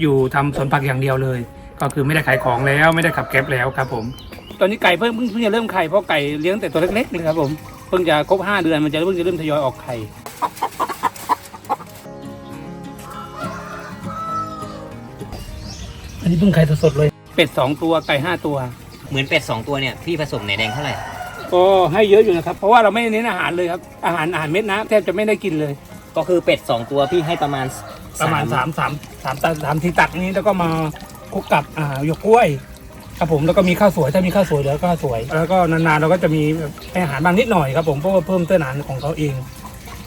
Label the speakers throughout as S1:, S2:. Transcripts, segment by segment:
S1: อยู่ทำสวนผักอย่างเดียวเลย ก็คือไม่ได้ขายของแล้วไม่ได้ขับแก๊บแล้วครับผม ตอนนี้ไก่เพิ่งเพิ่งเพิ่งจะเริ่มไข่เพราะไก่เลี้ยงแต่ตัวเล็กๆเลยครับผมเพิ่งจะครบห้าเดือนมันจะเพิ่งจะเริ่มทยอยออกไข่อันนี้เพิ่งไข่สดๆเลย เป็ดสองตัวไก่ห้าตัว
S2: เหมือนเป็ดสองตัวเนี่ยพี่ผสมไหนแดงเท่าไหร่
S1: ก็ให้เยอะอยู่นะครับ เพราะว่าเราไม่ได้เน้นอาหารเลยครับอาหารอาหารเม็ดนะแทบจะไม่ได้กินเลย
S2: ก็คือเป็ดสองตัวพี่ให้ประมาณ
S1: ประมาณสามสามสามตันสามทีตักนี้แล้วก็มาคลุกกับอ่าหยวกกล้วย ครับผมแล้วก็มีข้าวสวยถ้ามีข้าวสวยเหลือก็ข้าวสวย แล้วก็นานๆเราก็จะมีให้อาหารบางนิดหน่อยครับผมเพราะว่าเพิ่มเต้นอาหารของเขาเอง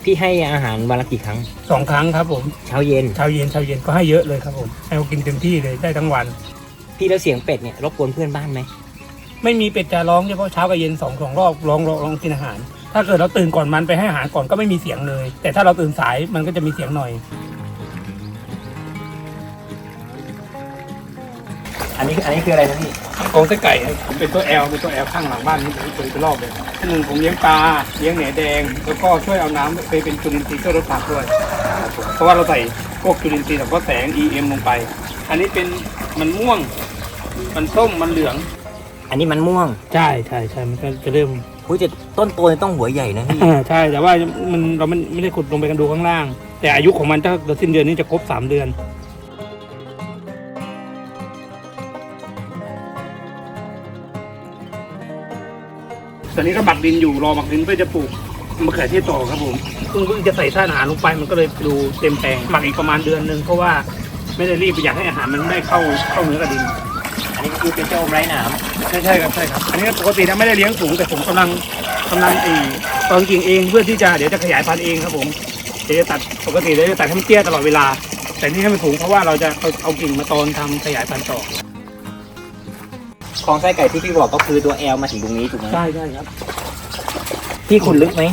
S2: พี่ให้อาหารวันละกี่ครั้ง
S1: สองครั้งครับผม
S2: เช้าเย็น
S1: เช้าเย็นเช้าเย็นก็ให้เยอะเลยครับผมให้เขากินเต็มที่เลยได้ทั้งวัน
S2: พี่แล้วเสียงเป็ดเนี่ยรบกวนเพื่อนบ้านไหม
S1: ไม่มีเป็ดจะร้องเฉพาะเช้ากับเย็นสองสองรอบร้องร้องร้องกินอาหาร ถ้าเกิดเราตื่นก่อนมันไปให้อาหารก่อนก็ไม่มีเสียงเลย แต่ถ้าเราตื่นสายมันก็จะมีเสียงหน่อย
S2: อันนี้อันนี้คืออะไรนะพี่
S1: กรงไส้ไก่เป็นตัวแอลเป็นตัวแอลข้างหลังบ้านนี่เป็นตัวเป็นรอบเลยที่หนึ่งผมเลี้ยงปลาเลี้ยงแหนแดง แล้วก็ช่วยเอาน้ำไปเป็นจุลินทรีย์ช่วยลดผักด้วย เพราะว่าเราใส่พวกจุลินทรีย์สังเคราะห์แสง EM ลงไป อันนี้เป็นมันม่วง มันส้มมันเหลือง
S2: อันนี้มันม่วง
S1: ใช่ใช่ใช่มันก็จะเริ่ม
S2: อุ้ยแต่ต้นโตเนี่ยต้องหัวใหญ่นะพี่
S1: อ่าใช่แต่ว่ามันเราไม่ไม่ได้ขุดลงไปกันดูข้างล่าง แต่อายุของมันถ้าเราสิ้นเดือนนี้จะครบสามเดือน ตอนนี้ก็หมักดินอยู่รอหมักดินเพื่อจะปลูกมะเขือเทศต่อครับผมเพิ่งเพิ่งจะใส่ธาตุอาหารลงไปมันก็เลยดูเต็มแปลงหมักอีกประมาณเดือนหนึ่งเพราะว่าไม่ได้รีบอยากให้อาหารมันได้เข้าเข้าเนื้อกับดิน
S2: อันนี้ก็คือเป็นเจ้าไร้หนาม
S1: ใช่ใช่ครับใช่ครับ อันนี้ปกตินะไม่ได้เลี้ยงสูงแต่ผมกำลังกำลังเออตอนกิ่งเองเพื่อที่จะเดี๋ยวจะขยายพันธุ์เองครับผมเดี๋ยวจะตัดปกติเดี๋ยวจะตัดให้มันเตี้ยตลอดเวลา แต่นี่ให้มันสูงเพราะว่าเราจะเอาเอากิ่งมาตอนทำขยายพันธุ์ต่อ
S2: คลองไส้ไก่ที่พี่บอกก็คือตัวแอลมาถึงตรงนี้ถูกไหม
S1: ใช่ใช่ครับ
S2: พี่ขุดลึกไหม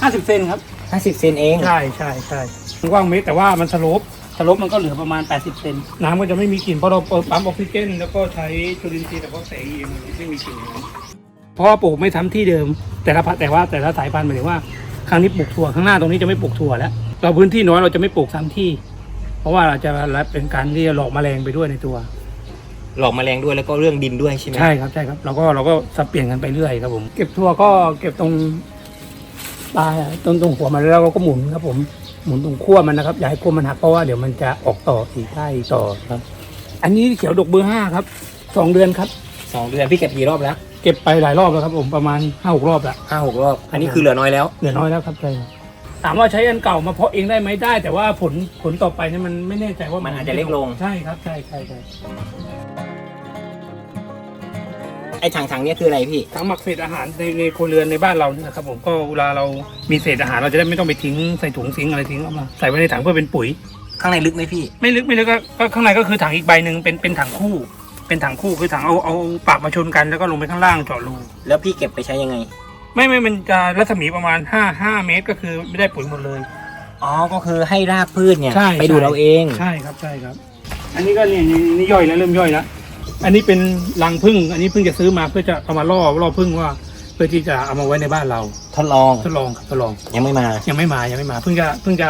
S1: ห้าสิบเซนครับ
S2: ห้าสิบเซนเอง
S1: ใช่ใช่ใช่มันกว้างเมตรแต่ว่ามันสโลปสโลปมันก็เหลือประมาณ 80 เซน น้ำก็จะไม่มีกลิ่นเพราะเราเปิดปั๊มออกซิเจนแล้วก็ใช้จุลินทรีย์แต่ก็แสงเองไม่มีกลิ่นน้ำเพราะว่าปลูกไม่ทำที่เดิม แต่ละพันธุ์แต่ว่าแต่ละสายพันธุ์หมายถึงว่า ครั้งนี้ปลูกถั่วข้างหน้าตรงนี้จะไม่ปลูกถั่วแล้ว เราพื้นที่น้อยเราจะไม่ปลูกซ้ำที่ เพราะว่าเราจะเป็นการที่จะหลอกแมลงไปด้วยในตัว
S2: หลอกแมลงด้วยแล้วก็เรื่องดินด้วยใช่ไหม
S1: ใช่ครับใช่ครับเราก็เราก็สับเปลี่ยนกันไปเรื่อยครับผม เก็บถั่วก็เก็บตรงปลายตรงตรงหัวมันแล้วเราก็หมุนครับผมหมุนตรงขั้วมันนะครับอย่าให้ขั้วมันหักเพราะว่าเดี๋ยวมันจะออกต่ออีกได้ต่อครับ อันนี้เขียวดกเบอร์ห้าครับสองเดือนครับ
S2: สองเดือนพี่เก็บกี่รอบแล้ว
S1: เก็บไปหลายรอบแล้วครับผมประมาณห้าหกรอบแล้ว
S2: ห้าหกรอบ อันนี้คือเหลือน้อยแล้ว
S1: เหลือน้อยแล้วครับใช่ครับ ถามว่าใช้อันเก่ามาเพาะเองได้ไหมได้ แต่ว่าผลผลต่อไปเนี่ยมันไม่แน่ใจว่า
S2: มั
S1: มัน
S2: อาจจะเล็กลง
S1: ใช่ครับใช่ใช่ใช่
S2: ไอ้ถังถังๆเนี่ยคืออะไรพี่
S1: ทั้งหมักเศษอาหารในในครัวเรือนในบ้านเราเนี่ยนะครับผมก็เวลาเรามีเศษอาหารเราจะได้ไม่ต้องไปทิ้งใส่ถุงซิงค์อะไรทิ้งเอามาใส่ไว้ในถังเพื่อเป็นปุ๋ย
S2: ข้างในลึกไหมพี่
S1: ไม่ลึกไม่ลึกก็ก็ข้างในก็คือถังอีกใบหนึ่งเป็นเป็นถังคู่ เป็นถังคู่คือถังเอาเอาปากมาชนกันแล้วก็ลงไปข้างล่างเจาะรู
S2: แล้วพี่เก็บไปใช้ยังไง
S1: ไม่ไม่มันจะรัศมีประมาณ5 5เมตรก็คือไม่ได้ปุ๋ยหมดเลย
S2: อ๋อ ก็คือให้รากพืชเนี่ย
S1: ใช่
S2: ไปดูด
S1: ใช่
S2: เราเอง
S1: ใช่ครับใช่ครับ อันนี้ก็เนี่ยนี่นี่ย่อยแล้วเริ่มย่อยแล้ว อันนี้เป็นรังผึ้งอันนี้เพิ่งจะซื้อมาเพื่อจะเอามาล่อล่อผึ้งว่า เพื่อที่จะเอามาไว้ในบ้านเรา
S2: ทดลอง
S1: ทดลองครับทดลอง
S2: ยังไม่มา
S1: ยังไม่มายังไม่มาเพิ่งจะเพิ่งจะ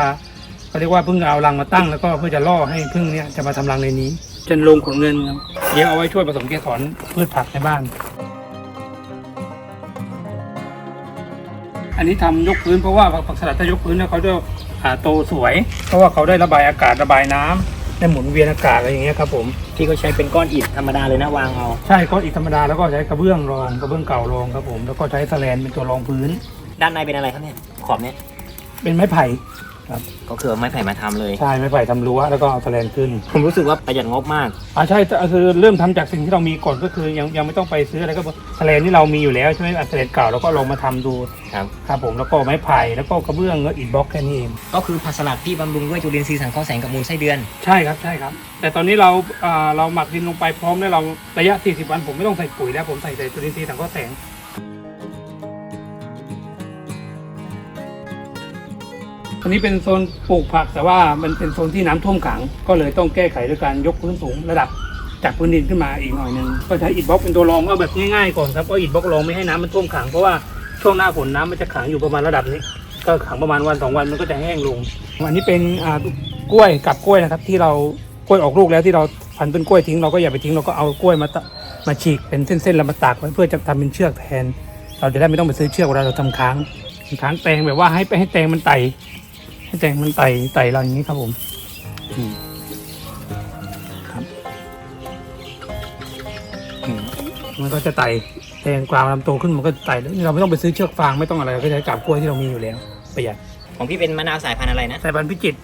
S1: เขาเรียกว่าเพิ่งเอารังมาตั้งแล้วก็เพื่อจะล่อให้พึ่งเนี่ยจะมาทำรังในนี้จนลงขนเงินครับเลี้ยงเอาไว้ช่วยผสมเกสรพืชผักในบ้าน อันนี้ทำยกพื้นเพราะว่าผักสลัดถ้ายกพื้นแล้วเขาจะอ่าโตสวย เพราะว่าเขาได้ระบายอากาศระบายน้ำได้หมุนเวียนอากาศอะไรอย่างเงี้ยครับผม
S2: พี่ก็ใช้เป็นก้อนอิฐธรรมดาเลยนะวางเอา
S1: ใช่ก็อีกธรรมดาแล้วก็ใช้กระเบื้องรองกระเบื้องเก่ารองครับผมแล้วก็ใช้แสแลนเป็นตัวรองพื้น
S2: ด้านในเป็นอะไรครับเนี่ยขอบเนี่ย
S1: เป็นไม้ไผ่
S2: ก็คือเอาไม้ไผ่มาทำเลย
S1: ใช่ไม้ไผ่ทำรั้วแล้วก็เอาแสแลนขึ้น
S2: ผมรู้สึกว่าประหยัดงบมาก
S1: อ่าใช่แต่คือเริ่มทำจากสิ่งที่เรามีก่อนก็คือยังยังไม่ต้องไปซื้ออะไรก็แสลนที่เรามีอยู่แล้วใช่ไหมอัสเลนเก่าเราก็ลองมาทำดู
S2: ครับ
S1: ครับผมแล้วก็ไม้ไผ่แล้วก็กระเบื้องแล้วอิฐบล็อกแค่นี้เอง
S2: ก็คือผักสลัดพี่บำรุงด้วยจุลินทรีย์สังเคราะห์แสงกับมูลไส้เดือน
S1: ใช่ครับใช่ครับ แต่ตอนนี้เราอ่าเราหมักดินลงไปพร้อมแล้วเราระยะ 40 วันผมไม่ต้องใส่ปุ๋ยแล้วผมใส่แต่จุลินทรีย์สังเคราะห์แสง นนี้เป็นโซนปลูกผักแต่ว่ามันเป็นโซนที่น้ำท่วมขัง ก็เลยต้องแก้ไขด้วยการยกพื้นสูงระดับจากพื้นดินขึ้นมาอีกหน่อยหนึงก็ใช้อิฐบล็อกเป็นตัวรองก็แบบง่ายๆก่อนครับเพราะอิฐบล็อกรองไม่ให้น้ำมันท่วมขังเพราะว่าช่วงหน้าฝนน้ำมันจะขังอยู่ประมาณระดับนี้ ก็ขังประมาณวันสองวันมันก็จะแห้งลงอันนี้เป็นอ่ากล้วยกับกล้วยนะครับ ที่เรากล้วยออกลูกแล้วที่เราพันต้นกล้วยทิ้งเราก็อย่าไปทิ้งเราก็เอากล้วยมาตะมาฉีกเป็นเส้นๆแล้วมาตากไว้เพื่อจะทำเป็นเชือกแทน เราจะได้ไม่ต้องไปซื้อเชือกเวลาเราทำค้างค้างแตงแบบว่าให้ไปให้แตงมันไต่ ให้แตงมันไต่ไต่เราอย่างนี้ครับผมอืมครับอืมมันก็จะไต่แตงกวางลำโตขึ้นมันก็ไต่แล้วเราไม่ต้องไปซื้อเชือกฟางไม่ต้องอะไรเราก็ใช้กาบกล้วยที่เรามีอยู่แล้วประหยัด
S2: ของพี่เป็นมะนาวสายพันธุ์อะไรนะ
S1: สายพันธุ์พิจิตร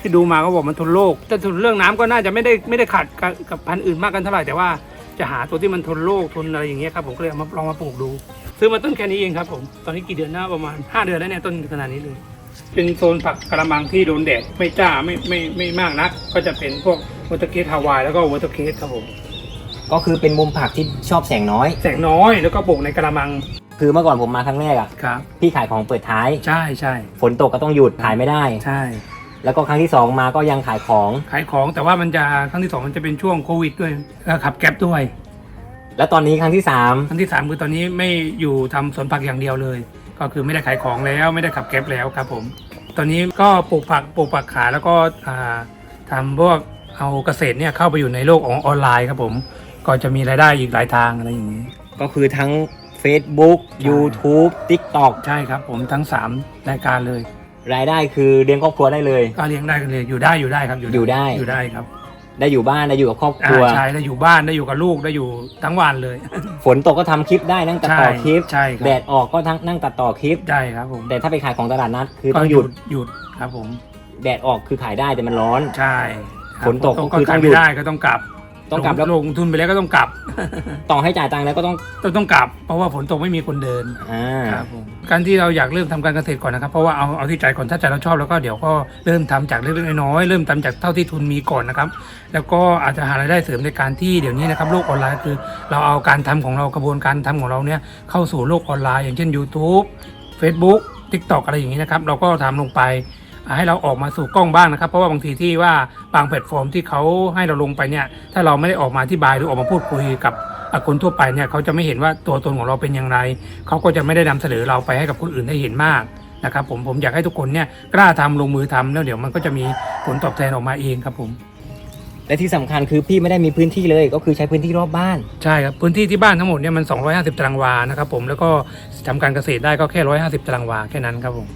S1: ที่ดูมาก็บอกมันทนโรคแต่ส่วนเรื่องน้ำก็น่าจะไม่ได้ไม่ได้ขัดกับกับพันธุ์อื่นมากกันเท่าไหร่แต่ว่าจะหาตัวที่มันทนโรคทนอะไรอย่างเงี้ยครับผมก็เลยเอามาลองมาปลูกดู ซื้อมาต้นแค่นี้เองครับผม ตอนนี้กี่เดือนนะประมาณ 5 เดือนแล้วเนี่ยต้นขนาดนี้เลย เป็นโซนผักกระมังที่โดนแดดไม่จ้าไม่ไม่ไม่มากนัก ก็จะเป็นพวกวอเตอร์เคสฮาวายแล้วก็วอเตอร์เคสครับผม
S2: ก็คือเป็นมุมผักที่ชอบแสงน้อย
S1: แสงน้อยแล้วก็ปลูกในกระมัง
S2: คือเมื่อก่อนผมมาครั้งแรกอะ
S1: ครับ
S2: พี่ขายของเปิดท้าย
S1: ใช่ใช่
S2: ฝนตกก็ต้องหยุดขายไม่ได้
S1: ใช่
S2: แล้วก็ครั้งที่สองมาก็ยังขายของ
S1: ขายของแต่ว่ามันจะครั้งที่สองมันจะเป็นช่วงโควิดด้วยแล้วขับแก๊ปด้วย
S2: แล้วตอนนี้ครั้งที่สาม
S1: อันที่สามคือตอนนี้ไม่อยู่ทำสวนผักอย่างเดียวเลย ก็คือไม่ได้ขายของแล้วไม่ได้ขับแก๊ปแล้วครับผม ตอนนี้ก็ปลูกผักปลูกผักขายแล้วก็อ่าทำพวกเอาเกษตรเนี่ยเข้าไปอยู่ในโลกของออนไลน์ครับผม ก็จะมีรายได้อีกหลายทางอะไรอย่างนี้
S2: ก็คือทั้ง Facebook YouTube TikTok
S1: ใช่ครับผมทั้ง 3 รายการเลย
S2: รายได้คือเลี้ยงครอบครัวได้เลย
S1: ก็เลี้ยงได้กันเลยอยู่ได้อยู่ได้ครับ
S2: อยู่ได้
S1: อยู่ได้ครับ
S2: ได้อยู่บ้านได้อยู่กับครอบค
S1: อ่า
S2: รัว
S1: ใช่ได้อยู่บ้านได้อยู่กับลูกได้อยู่ทั้งวันเลย
S2: ฝนตกก็ทำคลิปได้นั่งตัดต่อคลิป
S1: ใช่ครับ
S2: แดดออกก็ทั้งนั่งตัดต่อคลิป
S1: ใช่ครับผม
S2: แต่ถ้าไปขายของตลาดนัดคือ
S1: ก็
S2: ต้องหยุด
S1: หยุดครับผม
S2: แดดออกคือขายได้แต่มันร้อน
S1: ใช่ครับ
S2: ฝนตกก็คือ
S1: ขาย
S2: ต้องหยุ
S1: ไม่
S2: ด
S1: ได้ก็ต้องกลับ
S2: ต้องกลับแล้ว
S1: ลงทุนไปแล้วก็ต้องกลับ
S2: ต่อให้จ่ายตังค์แล้วก็ต้อง
S1: ต้องต้องกลับ เพราะว่าฝนตกไม่มีคนเดิน
S2: อ่า
S1: ครับผมการที่เราอยากเริ่มทำการเกษตรก่อนนะครับเพราะว่าเอาเอาที่ใจก่อนถ้าใจเราชอบแล้วก็เดี๋ยวก็เริ่มทำจากเล็กๆน้อยๆเริ่มทำจากเท่าที่ทุนมีก่อนนะครับแล้วก็อาจจะหารายได้เสริมในการที่เดี๋ยวนี้นะครับโลกออนไลน์คือ เราเอาการทำของเรากระบวนการทำของเราเนี่ยเข้าสู่โลกออนไลน์ อย่างเช่น YouTube Facebook TikTok อะไรอย่างนี้นะครับเราก็ทำลงไปอ่า ให้เราออกมาสู่กล้องบ้างนะครับ เพราะว่าบางทีที่ว่าบางแพลตฟอร์มที่เขาให้เราลงไปเนี่ย ถ้าเราไม่ได้ออกมาอธิบายหรือออกมาพูดคุยกับอะคนทั่วไปเนี่ยเขาจะไม่เห็นว่าตัวตนของเราเป็นอย่างไรเขาก็จะไม่ได้นำเสนอเราไปให้กับคนอื่นได้เห็นมากนะครับผมผมอยากให้ทุกคนเนี่ยกล้าทำลงมือทำแล้วเดี๋ยวมันก็จะมีผลตอบแทนออกมาเองครับผม
S2: และที่สำคัญคือพี่ไม่ได้มีพื้นที่เลยก็คือใช้พื้นที่รอบบ้าน
S1: ใช่ครับ พื้นที่ที่บ้านทั้งหมดเนี่ยมัน 250 ตารางวานะครับผมแล้วก็ทำการเกษตรได้ก็แค่ 150 ตารางวาแค่นั้นครับผม